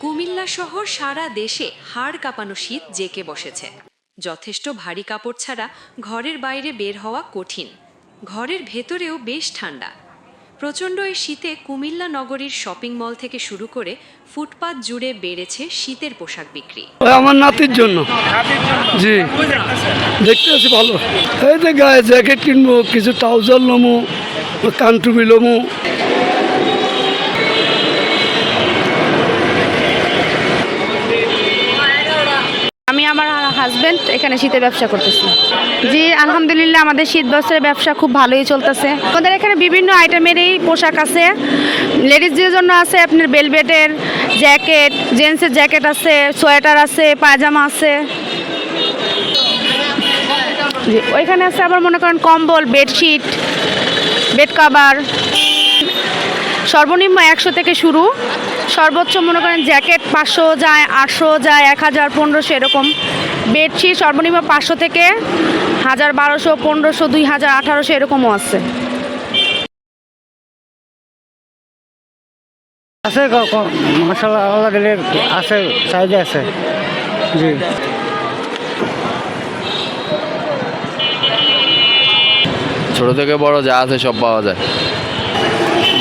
কুমিল্লা শহর সারা দেশে হাড় কাঁপানো শীত জেকে বসেছে। যথেষ্ট ভারী কাপড় ছাড়া ঘরের বাইরে বের হওয়া কঠিন। ঘরের ভেতরেও বেশ ঠান্ডা। প্রচণ্ড এই শীতে কুমিল্লা নগরীর শপিং মল থেকে শুরু করে ফুটপাত জুড়ে বেড়েছে শীতের পোশাক বিক্রি। আমার নাতির জন্য। জি। দেখতে আছি ভালো। এই যে গায়ে জ্যাকেট কিনবো, কিছু ট্রাউজার লমু কানটুবি লমু আমি আমার হাজবেন্ড এখানে শীতের ব্যবসা করতেছি। জি, আলহামদুলিল্লাহ আমাদের শীত বস্ত্রের ব্যবসা খুব ভালোই চলতেছে। আমাদের এখানে বিভিন্ন আইটেমেরই পোশাক আছে। লেডিসদের জন্য আছে আপনার বেলভেটের জ্যাকেট জেন্টসের জ্যাকেট আছে সোয়েটার আছে, পায়জামা আছে। জি, ওইখানে আছে আবার মনে করেন কম্বল বেডশিট বেড কাভার সর্বনিম্ন একশো থেকে শুরু। সর্বোচ্চ মনে করেন জ্যাকেট পাঁচশো যায় আটশো যায় এক হাজার পনেরোশো এরকম। বেডশিট সর্বনিম্ন পাঁচশো থেকে হাজার বারোশো পনেরোশো দুই হাজার আঠারোশো এরকমও আছে। আছে মশলা দিলে আছে চাহিদা আছে। জি। ছোট থেকে বড় যা আছে সব পাওয়া যায়।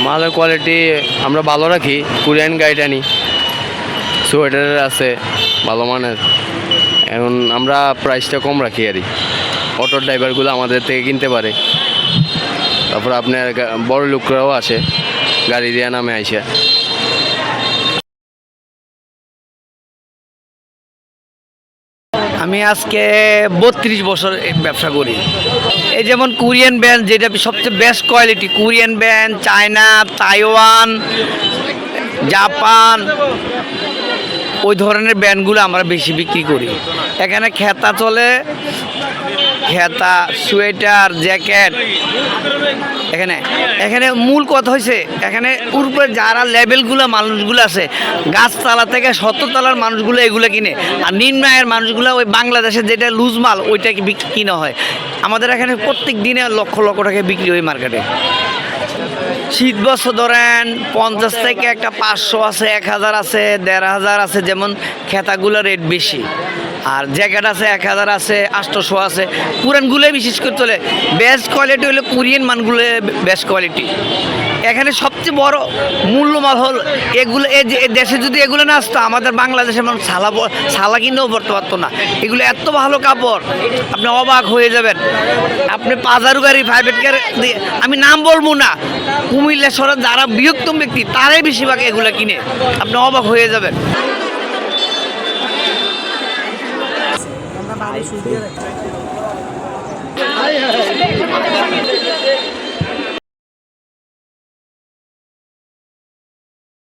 মালের কোয়ালিটি আমরা ভালো রাখি কোরিয়ান গাইড আনি সোয়েটারের আছে, ভালো মানের। এখন আমরা প্রাইসটা কম রাখি আর অটোর ড্রাইভারগুলো আমাদের থেকে কিনতে পারে। তারপর আপনার বড় লোকরাও আসে, গাড়ি দিয়ে নামে আইসা। আমি আজকে বত্রিশ বছর ব্যবসা করি। এই যেমন কোরিয়ান ব্যান্ড যেটা সবচেয়ে best quality Korean band China Taiwan Japan ওই ধরনের ব্যান্ডগুলো আমরা বেশি বিক্রি করি। এখানে খেতা চলে, খেতা, সোয়েটার, জ্যাকেট। এখানে এখানে মূল কথা হয়েছে এখানে উপরে যারা লেভেলগুলো মানুষগুলো আছে, গাছতলা থেকে সত্তরতলার মানুষগুলো এগুলো কিনে, আর নিম্ন আয়ের মানুষগুলো ওই বাংলাদেশে যেটা লুজ মাল, ওইটা কি বিক- কিনা হয়। আমাদের এখানে প্রত্যেক দিনে লক্ষ লক্ষ টাকা বিক্রি হয় মার্কেটে। শীত বস্ত্র ধরেন, পঞ্চাশ থেকে একটা পাঁচশো আছে, এক হাজার আছে, দেড় হাজার আছে, যেমন খেতাগুলো রেট বেশি। আর জ্যাকেট আছে, এক হাজার আছে আটশোশো আছে। পুরানগুলোই বিশেষ করে চলে। বেস্ট কোয়ালিটি হলো কোরিয়ান মানগুলো বেস্ট কোয়ালিটি এখানে সবচেয়ে বড় মূল্যমাল হল এগুলো এ দেশে যদি এগুলো না আসতো, আমাদের বাংলাদেশের মানুষ ছালা ছালা কিনেও পড়তে পারতো না। এগুলো এত ভালো কাপড়, আপনি অবাক হয়ে যাবেন। আপনি পাজারু গাড়ি প্রাইভেট গাড়ি আমি নাম বলব না। কুমিল্লা শহরের যারা বৃহত্তম ব্যক্তি, তারাই বেশিরভাগ এগুলো কিনে। আপনি অবাক হয়ে যাবেন।